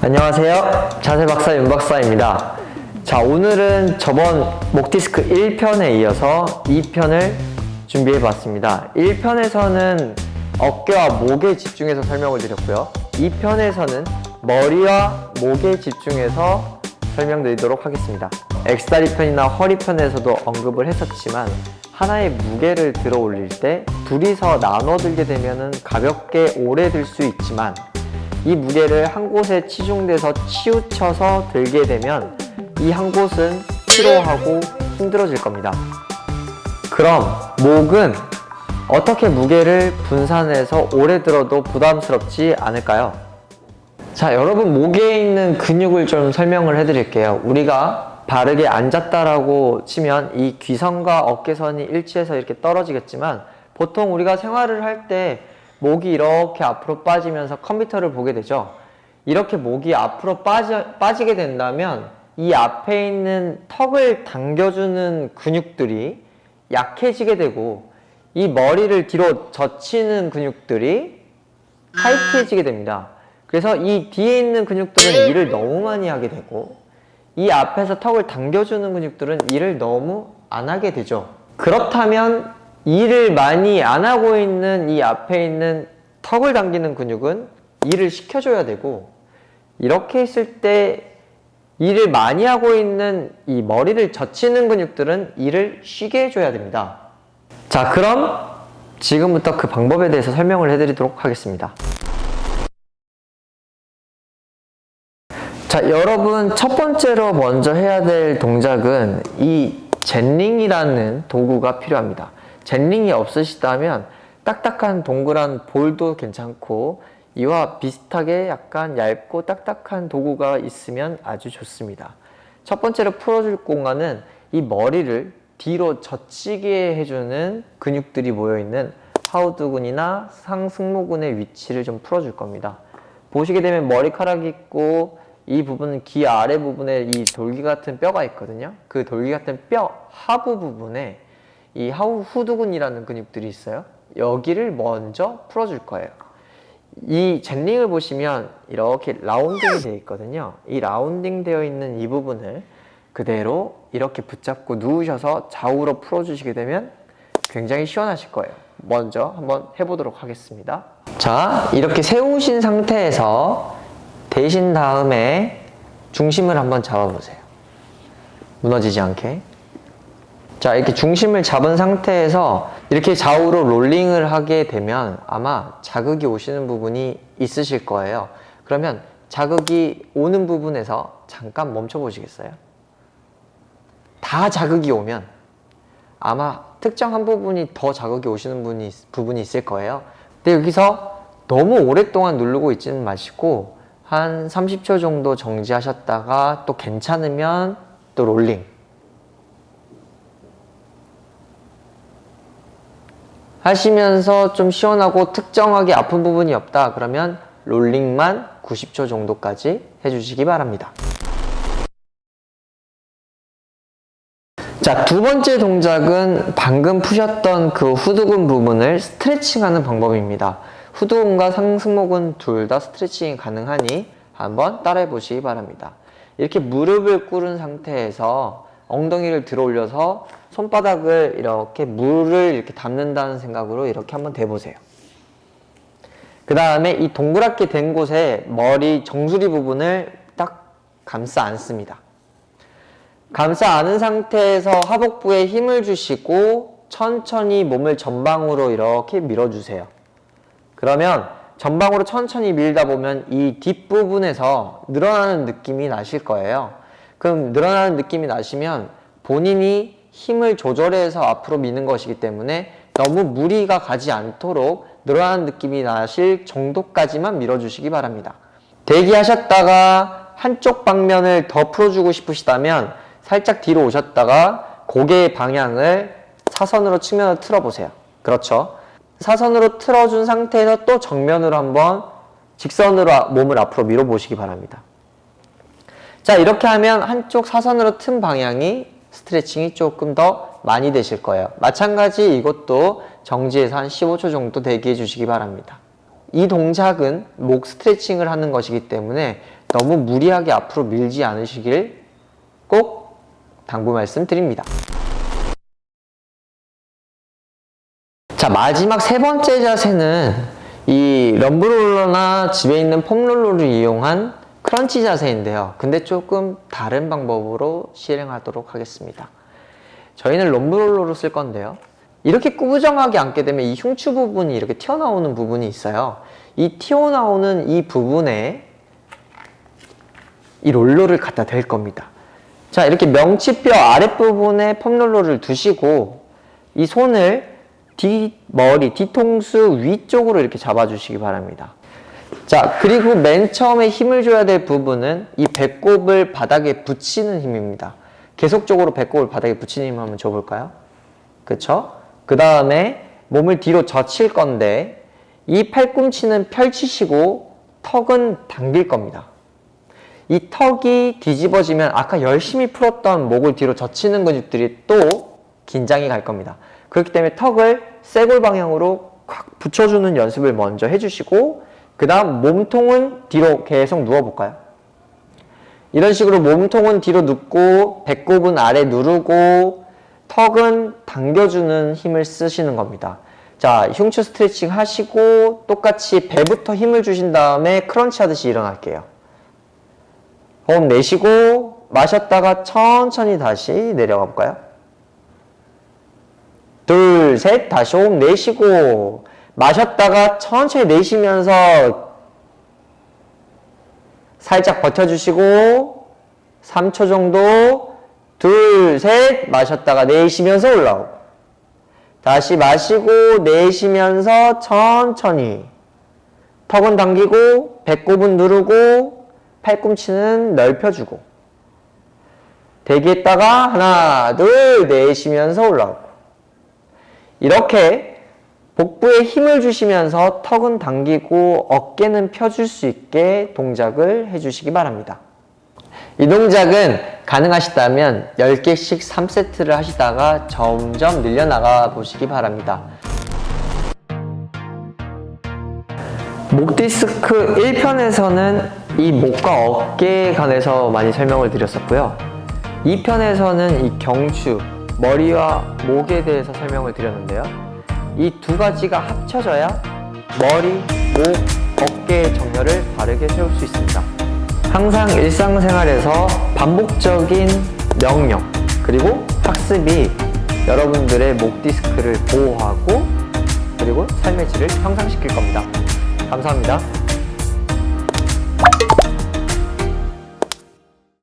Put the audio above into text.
안녕하세요. 자세 박사 윤 박사입니다. 자, 오늘은 저번 목디스크 1편에 이어서 2편을 준비해 봤습니다. 1편에서는 어깨와 목에 집중해서 설명을 드렸고요. 2편에서는 머리와 목에 집중해서 설명드리도록 하겠습니다. X다리 편이나 허리 편에서도 언급을 했었지만 하나의 무게를 들어 올릴 때 둘이서 나눠 들게 되면 가볍게 오래 들 수 있지만 이 무게를 한 곳에 치중돼서 치우쳐서 들게 되면 이 한 곳은 피로하고 힘들어질 겁니다. 그럼 목은 어떻게 무게를 분산해서 오래 들어도 부담스럽지 않을까요? 자, 여러분 목에 있는 근육을 좀 설명을 해드릴게요. 우리가 바르게 앉았다라고 치면 이 귀선과 어깨선이 일치해서 이렇게 떨어지겠지만 보통 우리가 생활을 할때 목이 이렇게 앞으로 빠지면서 컴퓨터를 보게 되죠. 이렇게 목이 앞으로 빠지, 빠지게 된다면 이 앞에 있는 턱을 당겨주는 근육들이 약해지게 되고 이 머리를 뒤로 젖히는 근육들이 타이트해지게 됩니다. 그래서 이 뒤에 있는 근육들은 일을 너무 많이 하게 되고 이 앞에서 턱을 당겨주는 근육들은 일을 너무 안 하게 되죠. 그렇다면 일을 많이 안 하고 있는 이 앞에 있는 턱을 당기는 근육은 일을 시켜줘야 되고 이렇게 했을 때 일을 많이 하고 있는 이 머리를 젖히는 근육들은 일을 쉬게 해줘야 됩니다. 자, 그럼 지금부터 그 방법에 대해서 설명을 해드리도록 하겠습니다. 자, 여러분 첫 번째로 먼저 해야 될 동작은 이 젠링이라는 도구가 필요합니다. 젠링이 없으시다면 딱딱한 동그란 볼도 괜찮고 이와 비슷하게 약간 얇고 딱딱한 도구가 있으면 아주 좋습니다. 첫 번째로 풀어줄 공간은 이 머리를 뒤로 젖히게 해주는 근육들이 모여있는 하우두근이나 상승모근의 위치를 좀 풀어줄 겁니다. 보시게 되면 머리카락이 있고 이 부분은 귀 아래 부분에 이 돌기 같은 뼈가 있거든요. 그 돌기 같은 뼈 하부 부분에 이 하우 후두근이라는 근육들이 있어요. 여기를 먼저 풀어줄 거예요. 이 젠링을 보시면 이렇게 라운딩이 되어 있거든요. 이 라운딩 되어 있는 이 부분을 그대로 이렇게 붙잡고 누우셔서 좌우로 풀어주시게 되면 굉장히 시원하실 거예요. 먼저 한번 해보도록 하겠습니다. 자, 이렇게 세우신 상태에서 대신 다음에 중심을 한번 잡아보세요. 무너지지 않게. 자, 이렇게 중심을 잡은 상태에서 이렇게 좌우로 롤링을 하게 되면 아마 자극이 오시는 부분이 있으실 거예요. 그러면 자극이 오는 부분에서 잠깐 멈춰 보시겠어요? 다 자극이 오면 아마 특정 한 부분이 더 자극이 오시는 부분이, 부분이 있을 거예요. 근데 여기서 너무 오랫동안 누르고 있지는 마시고 한 30초 정도 정지하셨다가 또 괜찮으면 또 롤링. 하시면서 좀 시원하고 특정하게 아픈 부분이 없다 그러면 롤링만 90초 정도까지 해주시기 바랍니다. 자, 두 번째 동작은 방금 푸셨던 그 후두근 부분을 스트레칭하는 방법입니다. 후두근과 상승목은 둘 다 스트레칭이 가능하니 한번 따라해 보시기 바랍니다. 이렇게 무릎을 꿇은 상태에서 엉덩이를 들어 올려서 손바닥을 이렇게 물을 이렇게 담는다는 생각으로 이렇게 한번 대보세요. 그 다음에 이 동그랗게 된 곳에 머리 정수리 부분을 딱 감싸 안습니다. 감싸 안은 상태에서 하복부에 힘을 주시고 천천히 몸을 전방으로 이렇게 밀어주세요. 그러면 전방으로 천천히 밀다 보면 이 뒷부분에서 늘어나는 느낌이 나실 거예요. 그럼 늘어나는 느낌이 나시면 본인이 힘을 조절해서 앞으로 미는 것이기 때문에 너무 무리가 가지 않도록 늘어나는 느낌이 나실 정도까지만 밀어주시기 바랍니다. 대기하셨다가 한쪽 방면을 더 풀어주고 싶으시다면 살짝 뒤로 오셨다가 고개의 방향을 사선으로 측면으로 틀어보세요. 그렇죠. 사선으로 틀어준 상태에서 또 정면으로 한번 직선으로 몸을 앞으로 밀어보시기 바랍니다. 자, 이렇게 하면 한쪽 사선으로 튼 방향이 스트레칭이 조금 더 많이 되실 거예요. 마찬가지 이것도 정지해서 한 15초 정도 대기해 주시기 바랍니다. 이 동작은 목 스트레칭을 하는 것이기 때문에 너무 무리하게 앞으로 밀지 않으시길 꼭 당부 말씀드립니다. 자, 마지막 세 번째 자세는 이 럼브롤러나 집에 있는 폼롤러를 이용한 크런치 자세인데요. 근데 조금 다른 방법으로 실행하도록 하겠습니다. 저희는 럼브롤러로 쓸 건데요. 이렇게 꾸부정하게 앉게 되면 이 흉추 부분이 이렇게 튀어나오는 부분이 있어요. 이 튀어나오는 이 부분에 이 롤러를 갖다 댈 겁니다. 자, 이렇게 명치뼈 아랫부분에 펌롤러를 두시고 이 손을 뒷머리, 뒤통수 위쪽으로 이렇게 잡아주시기 바랍니다. 자, 그리고 맨 처음에 힘을 줘야 될 부분은 이 배꼽을 바닥에 붙이는 힘입니다. 계속적으로 배꼽을 바닥에 붙이는 힘 한번 줘볼까요? 그쵸? 그 다음에 몸을 뒤로 젖힐 건데 이 팔꿈치는 펼치시고 턱은 당길 겁니다. 이 턱이 뒤집어지면 아까 열심히 풀었던 목을 뒤로 젖히는 근육들이 또 긴장이 갈 겁니다. 그렇기 때문에 턱을 쇄골 방향으로 콱 붙여주는 연습을 먼저 해주시고 그 다음 몸통은 뒤로 계속 누워볼까요? 이런 식으로 몸통은 뒤로 눕고 배꼽은 아래 누르고 턱은 당겨주는 힘을 쓰시는 겁니다. 자, 흉추 스트레칭 하시고 똑같이 배부터 힘을 주신 다음에 크런치 하듯이 일어날게요. 호흡 내쉬고 마셨다가 천천히 다시 내려가 볼까요? 둘, 셋, 다시 호흡 내쉬고 마셨다가 천천히 내쉬면서 살짝 버텨주시고 3초 정도 둘, 셋 마셨다가 내쉬면서 올라오고. 다시 마시고 내쉬면서 천천히 턱은 당기고 배꼽은 누르고 팔꿈치는 넓혀주고. 대기했다가 하나, 둘 내쉬면서 올라오고. 이렇게 복부에 힘을 주시면서 턱은 당기고 어깨는 펴줄 수 있게 동작을 해주시기 바랍니다. 이 동작은 가능하시다면 10개씩 3세트를 하시다가 점점 늘려나가 보시기 바랍니다. 목 디스크 1편에서는 이 목과 어깨에 관해서 많이 설명을 드렸었고요. 2편에서는 이 경추, 머리와 목에 대해서 설명을 드렸는데요. 이 두 가지가 합쳐져야 머리, 목, 어깨의 정렬을 바르게 세울 수 있습니다. 항상 일상생활에서 반복적인 명령 그리고 학습이 여러분들의 목 디스크를 보호하고 그리고 삶의 질을 향상시킬 겁니다. 감사합니다.